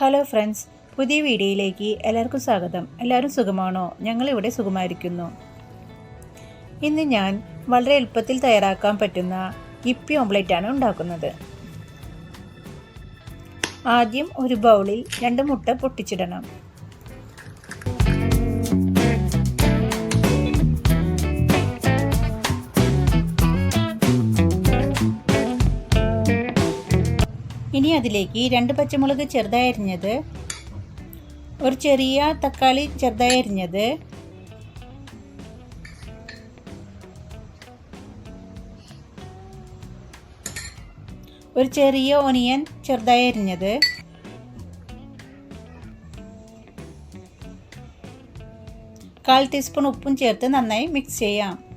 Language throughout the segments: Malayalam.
ഹലോ ഫ്രണ്ട്സ് പുതിയ വീഡിയോയിലേക്ക് എല്ലാവർക്കും സ്വാഗതം. എല്ലാവരും സുഖമാണോ? ഞങ്ങളിവിടെ സുഖമായിരിക്കുന്നു. ഇന്ന് ഞാൻ വളരെ എളുപ്പത്തിൽ തയ്യാറാക്കാൻ പറ്റുന്ന ഇപ്പി ഓംലെറ്റ് ആണ് ഉണ്ടാക്കുന്നത്. ആദ്യം ഒരു ബൗളിൽ രണ്ട് മുട്ട പൊട്ടിച്ചിടണം. ഇനി അതിലേക്ക് രണ്ട് പച്ചമുളക് ചെറുതായി അരിഞ്ഞത്. ഒരു ചെറിയ തക്കാളി ചെറുതായി അരിഞ്ഞത്. ഒരു ചെറിയ ഒനിയൻ ചെറുതായി അരിഞ്ഞത്. കാൽ ടീസ്പൂൺ ഉപ്പും ചേർത്ത് നന്നായി മിക്സ് ചെയ്യാം.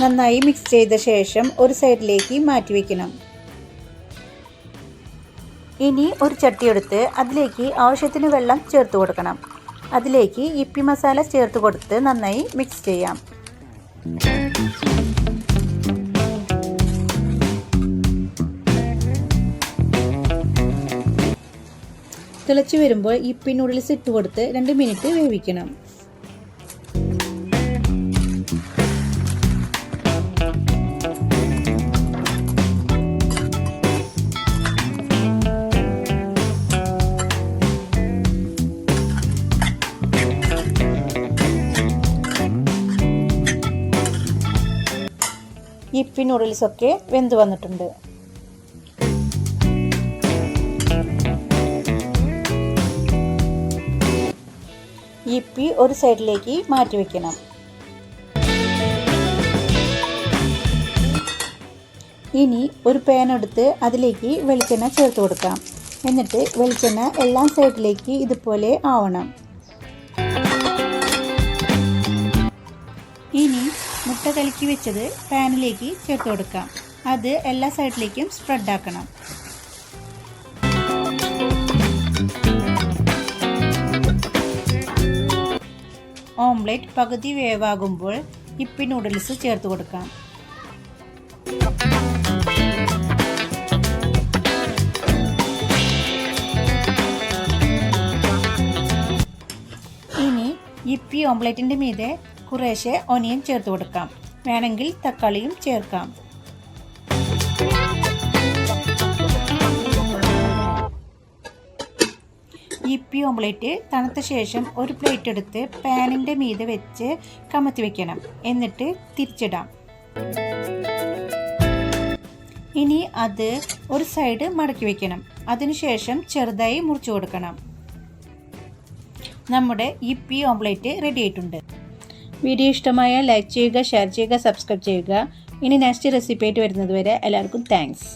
നന്നായി മിക്സ് ചെയ്ത ശേഷം ഒരു സൈഡിലേക്ക് മാറ്റി വയ്ക്കണം ഇനി ഒരു ചട്ടിയെടുത്ത് അതിലേക്ക് ആവശ്യത്തിന് വെള്ളം ചേർത്ത് കൊടുക്കണം. അതിലേക്ക് ഇപ്പി മസാല ചേർത്ത് കൊടുത്ത് നന്നായി മിക്സ് ചെയ്യാം. തിളച്ച് വരുമ്പോൾ ഇപ്പി നൂഡിൽസ് ഇട്ട് കൊടുത്ത് രണ്ട് മിനിറ്റ് വേവിക്കണം. ഇപ്പി നൂഡിൽസൊക്കെ വെന്ത് വന്നിട്ടുണ്ട്. ഇപ്പി ഒരു സൈഡിലേക്ക് മാറ്റി വെക്കണം. ഇനി ഒരു പാൻ എടുത്ത് അതിലേക്ക് വെളിച്ചെണ്ണ ചേർത്ത് കൊടുക്കാം. എന്നിട്ട് വെളിച്ചെണ്ണ എല്ലാ സൈഡിലേക്ക് ഇതുപോലെ ആവണം. ഇനി മുട്ട കലക്കി വെച്ചത് പാനിലേക്ക് ചേർത്ത് കൊടുക്കാം. അത് എല്ലാ സൈഡിലേക്കും സ്പ്രെഡ് ആക്കണം. ഓംലെറ്റ് പകുതി വേവാകുമ്പോൾ ഇപ്പി നൂഡിൽസ് ചേർത്ത് കൊടുക്കാം. ഇനി ഇപ്പി ഓംലെറ്റിന്റെ മീതെ കുറേശ്ശെ ഒനിയൻ ചേർത്ത് കൊടുക്കാം. വേണമെങ്കിൽ തക്കാളിയും ചേർക്കാം. ഇപ്പി ഓംലെറ്റ് തണുത്ത ശേഷം ഒരു പ്ലേറ്റ് എടുത്ത് പാനിന്റെ മീതെ വെച്ച് കമത്തി വെക്കണം. എന്നിട്ട് തിരിച്ചിടാം. ഇനി അത് ഒരു സൈഡ് മടക്കി വെക്കണം. അതിനുശേഷം ചെറുതായി മുറിച്ചു കൊടുക്കണം. നമ്മുടെ ഇപ്പി ഓംലെറ്റ് റെഡി ആയിട്ടുണ്ട്. വീഡിയോ ഇഷ്ടമായ ലൈക്ക് ചെയ്യുക ഷെയർ ചെയ്യുക സബ്സ്ക്രൈബ് ചെയ്യുക. ഇനി നെക്സ്റ്റ് റെസിപ്പി ആയിട്ട് വരുന്നത് വരെ എല്ലാവർക്കും താങ്ക്സ്